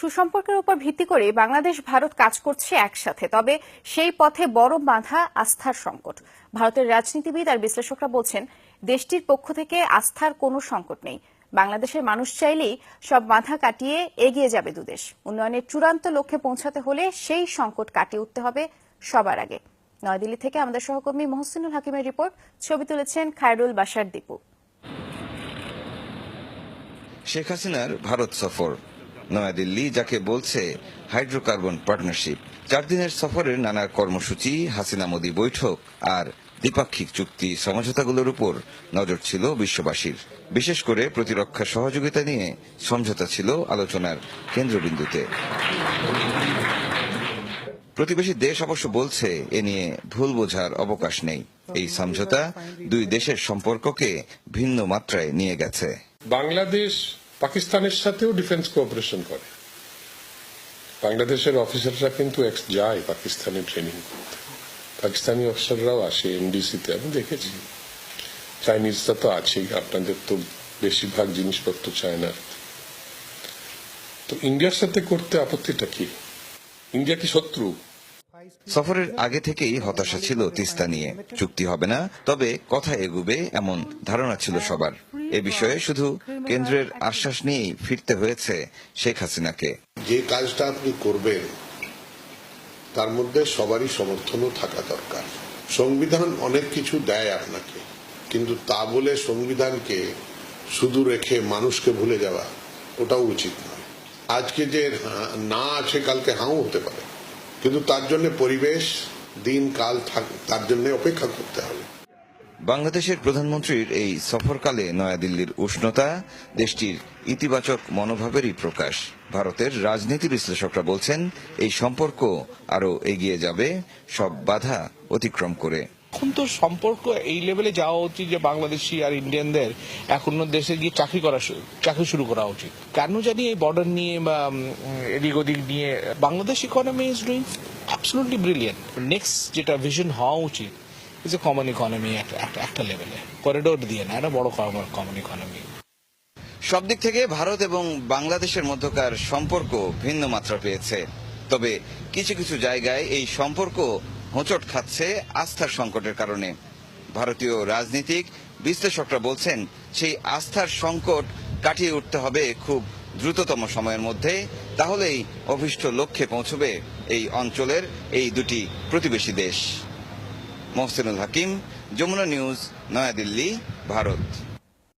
সুসম্পর্কের উপর ভিত্তি করে বাংলাদেশ, ভারত কাজ করছে একসাথে। তবে সেই পথে বড় বাধা আস্থার সংকট। ভারতের রাজনীতিবিদ আর বিশ্লেষকরা বলছেন, দেশটির পক্ষ থেকে আস্থার কোনো সংকট নেই। বাংলাদেশের মানুষ চাইলেই সব বাধা কাটিয়ে এগিয়ে যাবে দুদেশ। উন্নয়নের চূড়ান্ত লক্ষ্যে পৌঁছাতে হলে সেই সংকট কাটিয়ে উঠতে হবে সবার আগে। নয়াদিল্লি থেকে আমাদের সহকর্মী মহসিনুল হাকিমের রিপোর্ট। ছবি তুলেছেন খায়রুল বাসার দীপু। শেখ হাসিনার ভারত সফর। নয়াদিল্লি, যাকে বলছে হাইড্রোকার্বন পার্টনারশিপ। চার দিনের সফরের নানা কর্মসূচি, হাসিনা মোদী বৈঠক আর দ্বিপাক্ষিক চুক্তি সমঝোতাগুলোর উপর নজর ছিল বিশ্ববাসীর। বিশেষ করে প্রতিরক্ষা সহযোগিতা নিয়ে সমঝোতা ছিল আলোচনার কেন্দ্রবিন্দুতে। প্রতিবেশী দেশ অবশ্য বলছে, এ নিয়ে ভুল বোঝার অবকাশ নেই। এই সমঝোতা দুই দেশের সম্পর্ককে ভিন্ন মাত্রায় নিয়ে গেছে। বাংলাদেশ পাকিস্তানের সাথেও ডিফেন্স কোঅপারেশন করে। বাংলাদেশের অফিসাররা কিন্তু ex- যায় পাকিস্তানে ট্রেনিং করতে। পাকিস্তানি অফিসাররাও আসে এমডিসিতে আমি দেখেছি। চাইনিজরা তো আছেই, আপনাদের তো বেশিরভাগ জিনিসপত্র চায়নার তো ইন্ডিয়ার সাথে করতে আপত্তিটা কি? ইন্ডিয়া কি শত্রু? সফরের আগে থেকেই হতাশা ছিল তিস্তা নিয়ে। চুক্তি হবে না, তবে কথা এগুবে, এমন ধারণা ছিল সবার। এ বিষয়ে শুধু কেন্দ্রের আশ্বাস নিয়েই ফিরতে হয়েছে শেখ হাসিনাকে। যে কাজটা আপনি করবেন, তার মধ্যে সবারই সমর্থনও থাকা দরকার। সংবিধান অনেক কিছু দেয় আপনাকে, কিন্তু তা বলে সংবিধানকে শুধু রেখে মানুষকে ভুলে যাওয়া, ওটাও উচিত নয়। আজকে যে না আছে, কালকে হাও হতে পারে। কিন্তু তার জন্য পরিবেশ, দিন, কাল তার জন্য অপেক্ষা করতে হবে। বাংলাদেশের প্রধানমন্ত্রীর এই সফরকালে নয়াদিল্লির উষ্ণতা, দেশটির ইতিবাচক মনোভাবেরই প্রকাশ। ভারতের রাজনীতি বিশ্লেষকরা বলছেন, এই সম্পর্ক আরও এগিয়ে যাবে, সব বাধা অতিক্রম করে। এখন তো সম্পর্ক এই লেভেলে যাওয়া উচিত যে বাংলাদেশি আর ইন্ডিয়ানদের এখন দেশে গিয়ে চাকরি করা চাকরি শুরু করা উচিত। কেন জানি এই বর্ডার নিয়ে বা এদিক ওদিক নিয়ে Bangladesh economy is doing absolutely brilliant next যেটা ভিশন হওয়া উচিত এ কমন ইকোনমি একটা- একটা লেভেলে করিডোর দিয়ে না একটা বড় কমন ইকোনমি সব দিক থেকে ভারত এবং বাংলাদেশের মধ্যকার সম্পর্ক ভিন্ন মাত্রা পেয়েছে। তবে কিছু কিছু জায়গায় এই সম্পর্ক হোঁচট খাচ্ছে আস্থার সংকটের কারণে। ভারতীয় রাজনীতিক বিশ্লেষকরা বলছেন, সেই আস্থার সংকট কাটিয়ে উঠতে হবে খুব দ্রুততম সময়ের মধ্যে, তাহলেই অভিষ্ট লক্ষ্যে পৌঁছবে এই অঞ্চলের এই দুটি প্রতিবেশী দেশ। মোহসিনুল হাকিম যমুনা নিউজ নয়াদিল্লি ভারত।